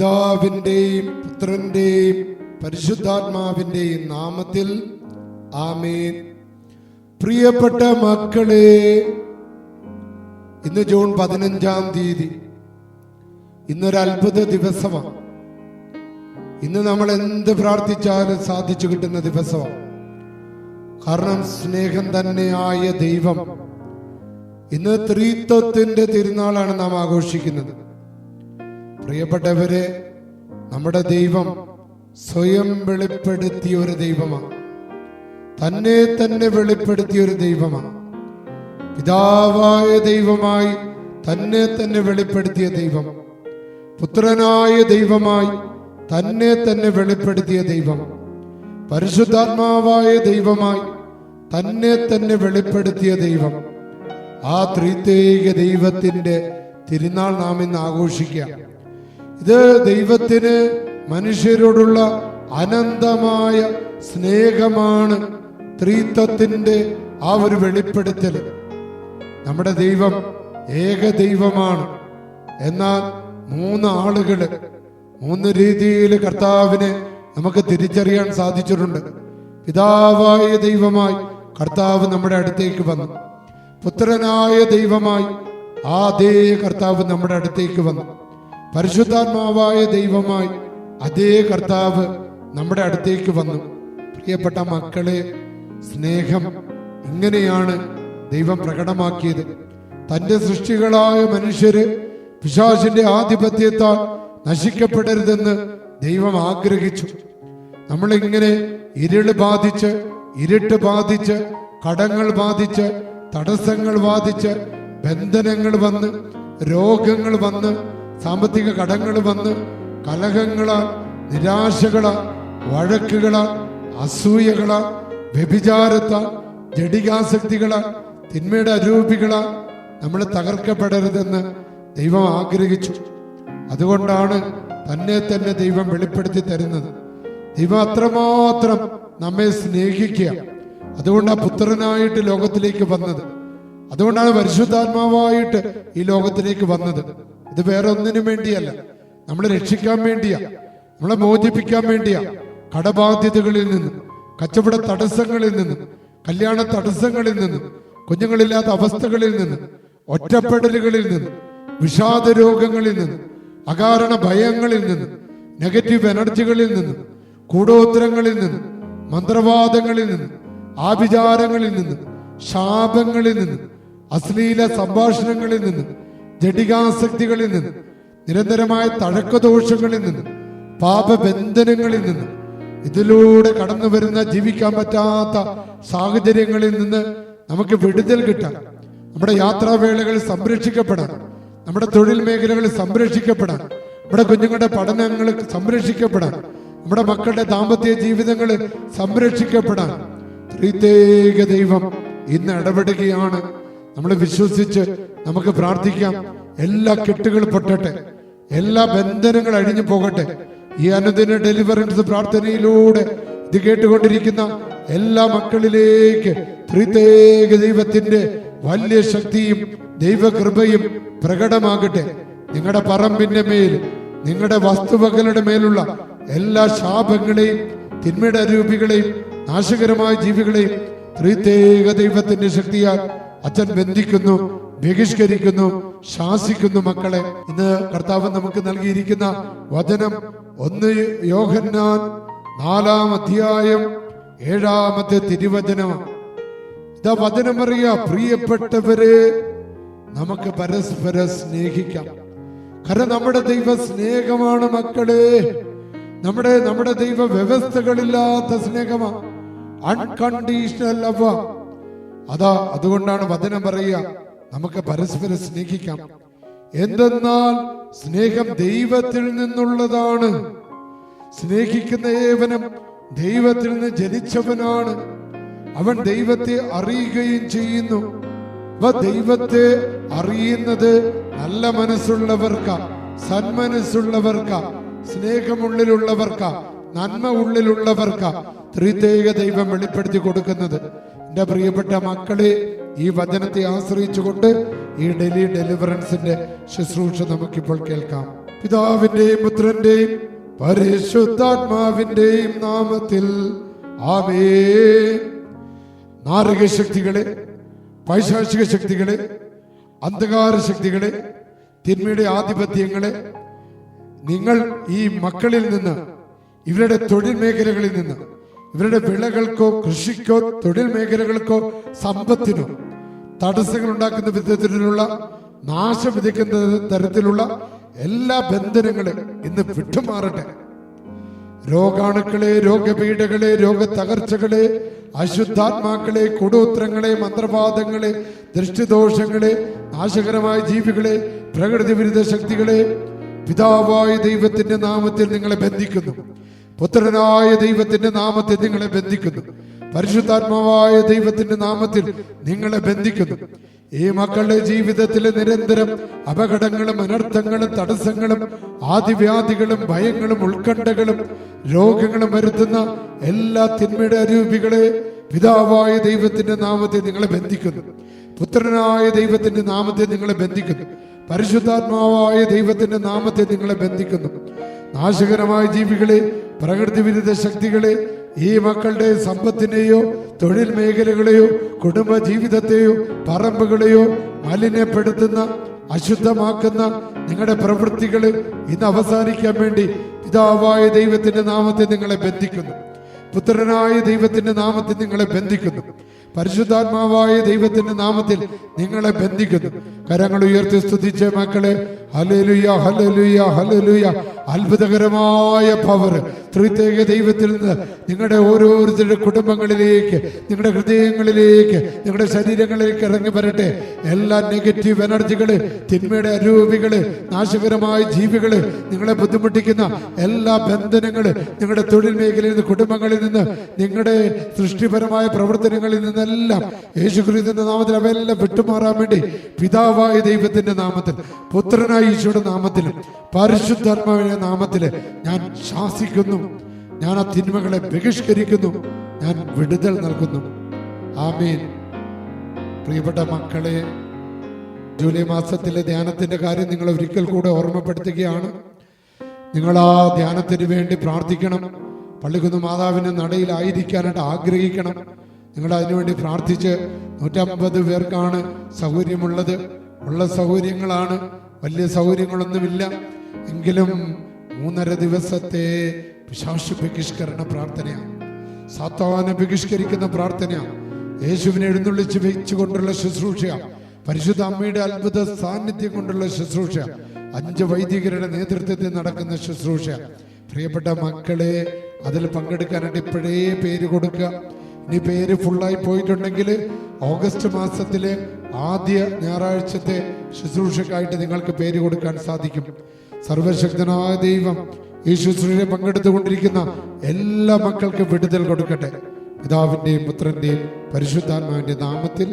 പിതാവിന്റെയും പുത്രന്റെയും പരിശുദ്ധാത്മാവിന്റെയും നാമത്തിൽ ആമേൻ. പ്രിയപ്പെട്ട മക്കളെ ഇന്ന് ജൂൺ പതിനഞ്ചാം തീയതി. ഇന്നൊരു അത്ഭുത ദിവസമാണ്. ഇന്ന് നമ്മൾ എന്ത് പ്രാർത്ഥിച്ചാലും സാധിച്ചു കിട്ടുന്ന ദിവസമാണ്. കാരണം സ്നേഹം തന്നെയായ ദൈവം ഇന്ന് ത്രീത്വത്തിന്റെ തിരുനാളാണ് നാം ആഘോഷിക്കുന്നത്. പ്രിയപ്പെട്ടവരെ നമ്മുടെ ദൈവം സ്വയം വെളിപ്പെടുത്തിയ ഒരു ദൈവമാണ് തന്നെ തന്നെ വെളിപ്പെടുത്തിയ ഒരു ദൈവമാണ് പിതാവായ ദൈവമായി തന്നെ തന്നെ വെളിപ്പെടുത്തിയ ദൈവം. പുത്രനായ ദൈവമായി തന്നെ തന്നെ വെളിപ്പെടുത്തിയ ദൈവം. പരിശുദ്ധാത്മാവായ ദൈവമായി തന്നെ തന്നെ വെളിപ്പെടുത്തിയ ദൈവം. ആ ത്രിത്യേക ദൈവത്തിന്റെ തിരുനാൾ നാം ഇന്ന് ആഘോഷിക്കുക. ഇത് ദൈവത്തിന് മനുഷ്യരോടുള്ള അനന്തമായ സ്നേഹമാണ് ത്രിത്വത്തിന്റെ ആ ഒരു വെളിപ്പെടുത്തൽ. നമ്മുടെ ദൈവം ഏക ദൈവമാണ്. എന്നാൽ മൂന്ന് ആളുകൾ മൂന്ന് രീതിയിൽ കർത്താവിനെ നമുക്ക് തിരിച്ചറിയാൻ സാധിച്ചിട്ടുണ്ട്. പിതാവായ ദൈവമായി കർത്താവ് നമ്മുടെ അടുത്തേക്ക് വന്നു. പുത്രനായ ദൈവമായി ആ ദേ കർത്താവ് നമ്മുടെ അടുത്തേക്ക് വന്നു. പരിശുദ്ധാത്മാവായ ദൈവമായി അതേ കർത്താവ് നമ്മുടെ അടുത്തേക്ക് വന്നു. പ്രിയപ്പെട്ട മക്കളെ സ്നേഹം ഇങ്ങനെയാണ് ദൈവം പ്രകടമാക്കിയത്. തന്റെ സൃഷ്ടികളായ മനുഷ്യര് പിശാചിന്റെ ആധിപത്യത്താൽ നശിക്കപ്പെടരുതെന്ന് ദൈവം ആഗ്രഹിച്ചു. നമ്മളിങ്ങനെ ഇരുൾ ബാധിച്ച് ഇരുട്ട് ബാധിച്ച് കടങ്ങൾ ബാധിച്ച് തടസ്സങ്ങൾ ബാധിച്ച് ബന്ധനങ്ങൾ വന്ന് രോഗങ്ങൾ വന്ന് സാമ്പത്തിക കടങ്ങൾ വന്ന് കലഹങ്ങളാൽ നിരാശകളാൽ വഴക്കുകളാൽ അസൂയകളാൽ വ്യഭിചാരത്താൽ ജഡികാസക്തികളാൽ തിന്മയുടെ അരൂപികളാൽ നമ്മൾ തകർക്കപ്പെടരുതെന്ന് ദൈവം ആഗ്രഹിച്ചു. അതുകൊണ്ടാണ് തന്നെ തന്നെ ദൈവം വെളിപ്പെടുത്തി തരുന്നത്. ദൈവം അത്രമാത്രം നമ്മെ സ്നേഹിക്കുക. അതുകൊണ്ടാണ് പുത്രനായിട്ട് ലോകത്തിലേക്ക് വന്നത്. അതുകൊണ്ടാണ് പരിശുദ്ധാത്മാവായിട്ട് ഈ ലോകത്തിലേക്ക് വന്നത്. ഇത് വേറെ ഒന്നിനും വേണ്ടിയല്ല. നമ്മളെ രക്ഷിക്കാൻ വേണ്ടിയാ. നമ്മളെ മോചിപ്പിക്കാൻ വേണ്ടിയാ. കടബാധ്യതകളിൽ നിന്നും കച്ചവട തടസ്സങ്ങളിൽ നിന്നും കല്യാണ തടസ്സങ്ങളിൽ നിന്നും കുഞ്ഞുങ്ങളില്ലാത്ത അവസ്ഥകളിൽ നിന്നും ഒറ്റപ്പെടലുകളിൽ നിന്നും വിഷാദ രോഗങ്ങളിൽ നിന്നും അകാരണ ഭയങ്ങളിൽ നിന്നും നെഗറ്റീവ് എനർജികളിൽ നിന്നും കൂടോത്തരങ്ങളിൽ നിന്നും മന്ത്രവാദങ്ങളിൽ നിന്നും ആഭിചാരങ്ങളിൽ നിന്നും ശാപങ്ങളിൽ നിന്നും അശ്ലീല സംഭാഷണങ്ങളിൽ നിന്നും ജഡികാസക്തികളിൽ നിന്ന് നിരന്തരമായ തഴക്കദോഷങ്ങളിൽ നിന്ന് പാപബന്ധനങ്ങളിൽ നിന്ന് ഇതിലൂടെ കടന്നു വരുന്ന ജീവിക്കാൻ പറ്റാത്ത സാഹചര്യങ്ങളിൽ നിന്ന് നമുക്ക് വിടുതൽ കിട്ടാൻ നമ്മുടെ യാത്രാവേളകൾ സംരക്ഷിക്കപ്പെടാൻ നമ്മുടെ തൊഴിൽ മേഖലകൾ സംരക്ഷിക്കപ്പെടാൻ നമ്മുടെ കുഞ്ഞുങ്ങളുടെ പഠനങ്ങൾ സംരക്ഷിക്കപ്പെടാൻ നമ്മുടെ മക്കളുടെ ദാമ്പത്യ ജീവിതങ്ങൾ സംരക്ഷിക്കപ്പെടാൻ ത്രിതേക ദൈവം ഇന്ന് ഇടപെടുകയാണ്. നമ്മൾ വിശ്വസിച്ച് നമുക്ക് പ്രാർത്ഥിക്കാം. എല്ലാ കെട്ടുകളും പൊട്ടട്ടെ. എല്ലാ ബന്ധനങ്ങളും അഴിഞ്ഞു പോകട്ടെ. ഈ അനുദിന ഡെലിവറൻസ് പ്രാർത്ഥനയിലൂടെ ഇത് കേട്ടുകൊണ്ടിരിക്കുന്ന എല്ലാ മക്കളിലേക്ക് പ്രത്യേക ദൈവത്തിന്റെ വലിയ ശക്തിയും ദൈവകൃപയും പ്രകടമാകട്ടെ. നിങ്ങളുടെ പറമ്പിന്റെ മേൽ നിങ്ങളുടെ വസ്തുവകളുടെ മേലുള്ള എല്ലാ ശാപങ്ങളെയും തിന്മയുടെ അരൂപികളെയും നാശകരമായ ജീവികളെയും പ്രത്യേക ദൈവത്തിന്റെ ശക്തിയാൽ അച്ഛൻ ബന്ധിക്കുന്നു ബഹിഷ്കരിക്കുന്നു ശാസിക്കുന്നു മക്കളെ. ഇന്ന് കർത്താവ് നമുക്ക് നൽകിയിരിക്കുന്ന വചനം ഒന്ന് യോഹന്നാൻ നാലാം അധ്യായം ഏഴാമത്തെ തിരുവചനമാണ് ഇതാ വചനം അറിയ പ്രിയപ്പെട്ടവരെ നമുക്ക് പരസ്പരം സ്നേഹിക്കാം. കാരണം നമ്മുടെ ദൈവ സ്നേഹമാണ് മക്കളെ. നമ്മുടെ നമ്മുടെ ദൈവ വ്യവസ്ഥകളില്ലാത്ത സ്നേഹമാണ്. അൺകണ്ടീഷണൽ ലവ് അതാ അതുകൊണ്ടാണ് വചനം പറയുക നമുക്ക് പരസ്പരം സ്നേഹിക്കാം. എന്തെന്നാൽ സ്നേഹം ദൈവത്തിൽ നിന്നുള്ളതാണ്. സ്നേഹിക്കുന്ന ഏവനും ദൈവത്തിൽ നിന്ന് ജനിച്ചവനാണ്. അവൻ ദൈവത്തെ അറിയുകയും ചെയ്യുന്നു. അവ ദൈവത്തെ അറിയുന്നത് നല്ല മനസ്സുള്ളവർക്ക സന്മനസ്സുള്ളവർക്ക സ്നേഹമുള്ളിലുള്ളവർക്ക നന്മ ഉള്ളിലുള്ളവർക്ക ത്രിതേക ദൈവം വെളിപ്പെടുത്തി കൊടുക്കുന്നത്. എന്റെ പ്രിയപ്പെട്ട മക്കളെ ഈ വചനത്തെ ആശ്രയിച്ചുകൊണ്ട് ഈ ഡെലി ഡെലിവറൻസിന്റെ ശുശ്രൂഷ നമുക്കിപ്പോൾ കേൾക്കാം. പിതാവിന്റെയും പുത്രന്റെയും പരിശുദ്ധാത്മാവിന്റെയും നാമത്തിൽ. ആമേ നാരക ശക്തികളെ പൈശാചിക ശക്തികളെ അന്ധകാര ശക്തികളെ തിന്മയുടെ ആധിപത്യങ്ങളെ നിങ്ങൾ ഈ മക്കളിൽ നിന്ന് ഇവരുടെ തൊഴിൽ മേഖലകളിൽ നിന്ന് ഇവരുടെ വിളകൾക്കോ കൃഷിക്കോ തൊഴിൽ മേഖലകൾക്കോ സമ്പത്തിനോ തടസ്സങ്ങൾ ഉണ്ടാക്കുന്ന വിധത്തിലുള്ള നാശം വിധിക്കുന്ന തരത്തിലുള്ള എല്ലാ ബന്ധനങ്ങളും ഇന്ന് വിട്ടുമാറട്ടെ. രോഗാണുക്കളെ രോഗപീഠകളെ രോഗത്തകർച്ചകളെ അശുദ്ധാത്മാക്കളെ കൂടോത്രങ്ങളെ മന്ത്രവാദങ്ങളെ ദൃഷ്ടിദോഷങ്ങളെ നാശകരമായ ജീവികളെ പ്രകൃതി വിരുദ്ധ ശക്തികളെ പിതാവായ ദൈവത്തിന്റെ നാമത്തിൽ നിങ്ങളെ ബന്ധിക്കുന്നു. പുത്രനായ ദൈവത്തിന്റെ നാമത്തിൽ നിങ്ങളെ ബന്ധിക്കുന്നു. പരിശുദ്ധാത്മാവായ ദൈവത്തിന്റെ നാമത്തിൽ നിങ്ങളെ ബന്ധിക്കുന്നു. ഈ മക്കളുടെ ജീവിതത്തിലെ നിരന്തരം അപകടങ്ങളും അനർത്ഥങ്ങളും തടസ്സങ്ങളും ആദിവ്യാധികളും ഭയങ്ങളും ഉത്കണ്ഠകളും രോഗങ്ങളും വരുത്തുന്ന എല്ലാ തിന്മയുടെ അരൂപികളെ പിതാവായ ദൈവത്തിന്റെ നാമത്തെ നിങ്ങളെ ബന്ധിക്കുന്നു. പുത്രനായ ദൈവത്തിന്റെ നാമത്തെ നിങ്ങളെ ബന്ധിക്കുന്നു. പരിശുദ്ധാത്മാവായ ദൈവത്തിന്റെ നാമത്തെ നിങ്ങളെ ബന്ധിക്കുന്നു. നാശകരമായ ജീവികളെ പ്രകൃതി വിരുദ്ധ ശക്തികളെ ഈ മക്കളുടെ സമ്പത്തിനെയോ തൊഴിൽ മേഖലകളെയോ കുടുംബ ജീവിതത്തെയോ പറമ്പുകളെയോ മലിനപ്പെടുത്തുന്ന അശുദ്ധമാക്കുന്ന നിങ്ങളുടെ പ്രവൃത്തികൾ ഇന്ന് അവസാനിക്കാൻ വേണ്ടി പിതാവായ ദൈവത്തിന്റെ നാമത്തെ നിങ്ങളെ ബന്ധിക്കുന്നു. പുത്രനായ ദൈവത്തിന്റെ നാമത്തിൽ നിങ്ങളെ ബന്ധിക്കുന്നു. പരിശുദ്ധാത്മാവായ ദൈവത്തിന്റെ നാമത്തിൽ നിങ്ങളെ ബന്ധിക്കുന്നു. കരങ്ങൾ ഉയർത്തി സ്തുതിച്ച മക്കളെ ഹലലുയ ഹലലുയ ഹലലുയ അത്ഭുതകരമായ പവർ ത്രിത്യേക ദൈവത്തിൽ നിന്ന് നിങ്ങളുടെ ഓരോരുത്തരുടെ കുടുംബങ്ങളിലേക്ക് നിങ്ങളുടെ ഹൃദയങ്ങളിലേക്ക് നിങ്ങളുടെ ശരീരങ്ങളിലേക്ക് ഇറങ്ങി വരട്ടെ. എല്ലാ നെഗറ്റീവ് എനർജികൾ തിന്മയുടെ അരൂപികൾ നാശകരമായ ജീവികൾ നിങ്ങളെ ബുദ്ധിമുട്ടിക്കുന്ന എല്ലാ ബന്ധനങ്ങൾ നിങ്ങളുടെ തൊഴിൽ മേഖലയിൽ നിന്ന് കുടുംബങ്ങളിൽ നിന്ന് നിങ്ങളുടെ സൃഷ്ടിപരമായ പ്രവർത്തനങ്ങളിൽ നിന്നെല്ലാം യേശുക്രിസ്തുവിന്റെ നാമത്തിൽ അവയെല്ലാം വിട്ടുമാറാൻ വേണ്ടി പിതാവായ ദൈവത്തിന്റെ നാമത്തിൽ പുത്രനായ ഈശോയുടെ നാമത്തിൽ പരിശുദ്ധാത്മാവിന്റെ നാമത്തിൽ ഞാൻ ശാസിക്കുന്നു. ഞാൻ ആ തിന്മകളെ ബഹിഷ്കരിക്കുന്നു. ഞാൻ വിടുതൽ നൽകുന്നു. ആമീൻ. പ്രിയപ്പെട്ട മക്കളെ ജൂലൈ മാസത്തിലെ ധ്യാനത്തിന്റെ കാര്യം നിങ്ങൾ ഒരിക്കൽ കൂടെ ഓർമ്മപ്പെടുത്തുകയാണ്. നിങ്ങൾ ആ ധ്യാനത്തിന് വേണ്ടി പ്രാർത്ഥിക്കണം. പള്ളിക്കുന്ന് മാതാവിന്റെ നടയിലായിരിക്കാനായിട്ട് ആഗ്രഹിക്കണം. നിങ്ങൾ അതിനുവേണ്ടി പ്രാർത്ഥിച്ച് നൂറ്റമ്പത് പേർക്കാണ് സൗകര്യമുള്ളത്. ഉള്ള സൗകര്യങ്ങളാണ്. വലിയ സൗകര്യങ്ങളൊന്നുമില്ല. എങ്കിലും മൂന്നര ദിവസത്തെ പിശാശു ബഹിഷ്കരണ പ്രാർത്ഥനയാണ് സാത്താനെ ബഹിഷ്കരിക്കുന്ന പ്രാർത്ഥനയാണ് യേശുവിനെ എഴുന്നള്ളിച്ച് വെച്ചുകൊണ്ടുള്ള ശുശ്രൂഷ പരിശുദ്ധ അമ്മയുടെ അത്ഭുത സാന്നിധ്യം കൊണ്ടുള്ള ശുശ്രൂഷ അഞ്ച് വൈദികരുടെ നേതൃത്വത്തിൽ നടക്കുന്ന ശുശ്രൂഷ പ്രിയപ്പെട്ട മക്കളെ അതിൽ പങ്കെടുക്കാനായിട്ട് ഇപ്പോഴേ പേര് കൊടുക്കുക. ഇനി പേര് ഫുള്ളായി പോയിട്ടുണ്ടെങ്കിൽ ഓഗസ്റ്റ് മാസത്തിലെ ആദ്യ ഞായറാഴ്ചത്തെ ശുശ്രൂഷക്കായിട്ട് നിങ്ങൾക്ക് പേര് കൊടുക്കാൻ സാധിക്കും. സർവശക്തനായ ദൈവം ഈ ശുശ്രൂഷയെ പങ്കെടുത്തുകൊണ്ടിരിക്കുന്ന എല്ലാ മക്കൾക്കും വിടുതൽ കൊടുക്കട്ടെ. പിതാവിന്റെയും പുത്രന്റെയും പരിശുദ്ധാത്മാവിന്റെ നാമത്തിൽ